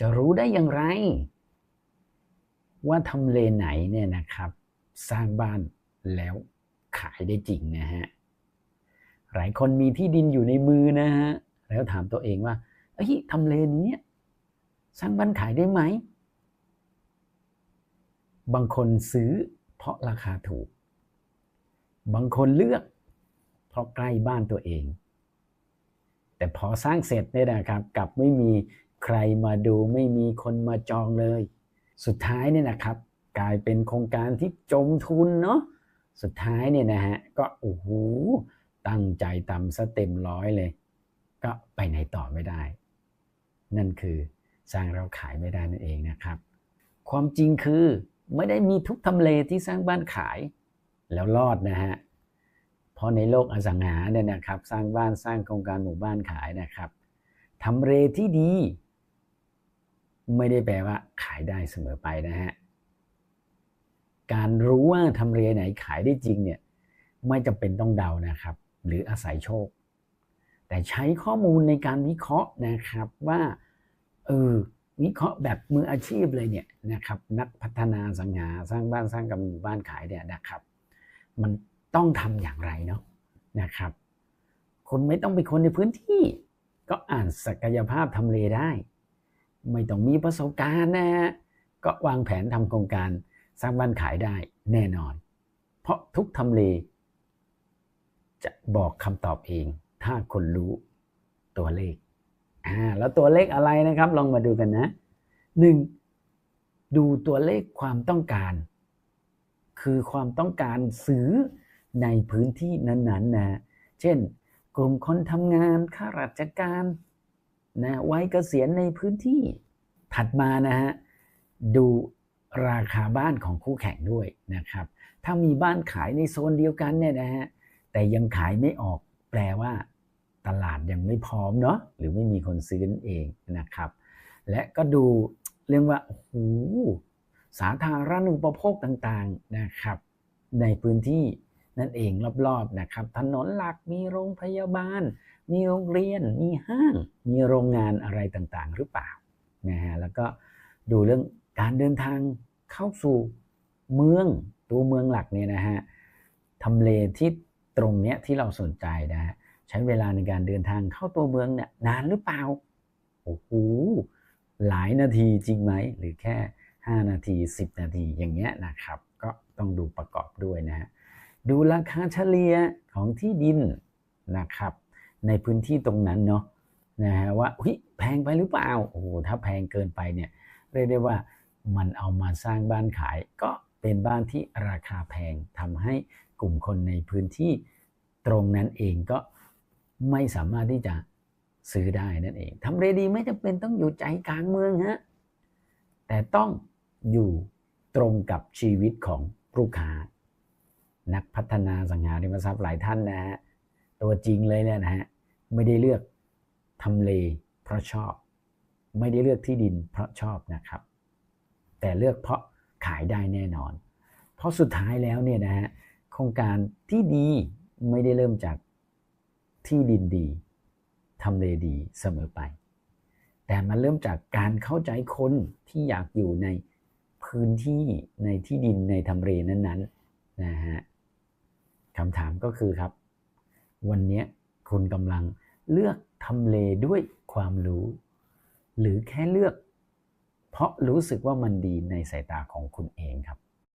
จะรู้ได้อย่างไร ว่าทำเลไหนเนี่ยนะครับ สร้างบ้านแล้วขายได้จริงนะฮะหลายคนมีที่ดินอยู่ในมือนะฮะแล้วถามตัวเองว่าเฮ้ยทำเลนี้สร้างบ้านขายได้ไหม บางคนซื้อเพราะราคาถูก บางคนเลือก เพราะใกล้บ้านตัวเอง แต่พอสร้างเสร็จเนี่ยนะครับกลับไม่มี ใครมาดูไม่มีคนมาจองเลย สุดท้ายเนี่ยนะครับ กลายเป็นโครงการที่จมทุนเนาะสุดท้ายเนี่ยนะฮะก็โอ้โหตั้งใจตำซะเต็มร้อยเลย ก็ไปไหนต่อไม่ได้ นั่นคือสร้างเราขายไม่ได้นั่นเองนะครับ ความจริงคือไม่ได้มีทุกทำเลที่สร้างบ้านขาย แล้วรอดนะฮะเพราะในโลกอสังหาเนี่ยนะครับ สร้างบ้านสร้างโครงการหมู่บ้านขายนะครับทำเลที่ดี ไม่ได้แปลว่าขายได้เสมอไปนะฮะ การรู้ว่าทำเลไหนขายได้จริงเนี่ยไม่จำเป็นต้องเดานะครับ หรืออาศัยโชค แต่ใช้ข้อมูลในการวิเคราะห์นะครับว่าเออวิเคราะห์แบบมืออาชีพเลยเนี่ยนะครับ นักพัฒนาสังหาสร้างบ้านสร้างกับหมู่บ้านขายเนี่ยนะครับ มันต้องทำอย่างไรเนาะนะครับ คนไม่ต้องเป็นคนในพื้นที่ ก็อ่านศักยภาพทำเลได้ ไม่ต้องมีประสบการณ์นะฮะก็วางแผนทำโครงการสร้างบ้านขายได้แน่นอน เพราะทุกทำเลจะบอกคำตอบเอง ถ้าคนรู้ตัวเลขอ่าแล้วตัวเลขอะไรนะครับ ลองมาดูกันนะหนึ่งดูตัวเลขความต้องการ คือความต้องการซื้อในพื้นที่นั้นๆนะเช่น กลุ่มคนทำงานข้าราชการ นะไว้เกษียณในพื้นที่ถัดมานะฮะดูราคาบ้านของคู่แข่งด้วยนะครับ ถ้ามีบ้านขายในโซนเดียวกันเนี่ยนะฮะแต่ยังขายไม่ออกแปลว่า ตลาดยังไม่พร้อมเนาะหรือไม่มีคนซื้อนั่นเองนะครับ และก็ดูเรื่องว่าโอ้โหสาธารณูปโภคต่างๆนะครับ ในพื้นที่ นั่นเองรอบๆนะครับ ถนนหลักมีโรงพยาบาล มีโรงเรียน มีห้าง มีโรงงานอะไรต่างๆ หรือเปล่านะฮะแล้วก็ดูเรื่องการเดินทางเข้าสู่เมืองตัวเมืองหลักเนี่ยนะฮะทำเลที่ตรงเนี้ยที่เราสนใจนะฮะใช้เวลาในการเดินทางเข้าตัวเมืองเนี่ยนานหรือเปล่าโอ้โหหลายนาทีจริงไหมหรือแค่ 5 นาที 10 นาทีอย่างเงี้ยนะครับ ก็ต้องดูประกอบด้วยนะฮะ ดูราคาเฉลี่ยของที่ดินนะครับ ในพื้นที่ตรงนั้นเนาะนะฮะว่าแพงไปหรือเปล่าโอ้โหถ้าแพงเกินไปเนี่ยเรียกได้ว่ามันเอามาสร้างบ้านขาย ก็เป็นบ้านที่ราคาแพงทำให้กลุ่มคนในพื้นที่ตรงนั้นเองก็ไม่สามารถที่จะซื้อได้นั่นเองทำเลดีไม่จำเป็นต้องอยู่ใจกลางเมืองฮะแต่ต้องอยู่ตรงกับชีวิตของลูกค้า นักพัฒนาสังหาริมทรัพย์หลายท่านนะฮะตัวจริงเลยเนี่ยนะฮะไม่ได้เลือกทำเลเพราะชอบ ไม่ได้เลือกที่ดินเพราะชอบนะครับ แต่เลือกเพราะขายได้แน่นอน เพราะสุดท้ายแล้วเนี่ยนะฮะโครงการที่ดีไม่ได้เริ่มจากที่ดินดีทำเลดีเสมอไป แต่มันเริ่มจากการเข้าใจคนที่อยากอยู่ในพื้นที่ในที่ดินในทำเลนั้นๆนะฮะ คำถามก็คือครับ วันนี้คุณกำลังเลือกทำเลด้วยความรู้ หรือแค่เลือก เพราะรู้สึกว่ามันดีในสายตาของคุณเองครับ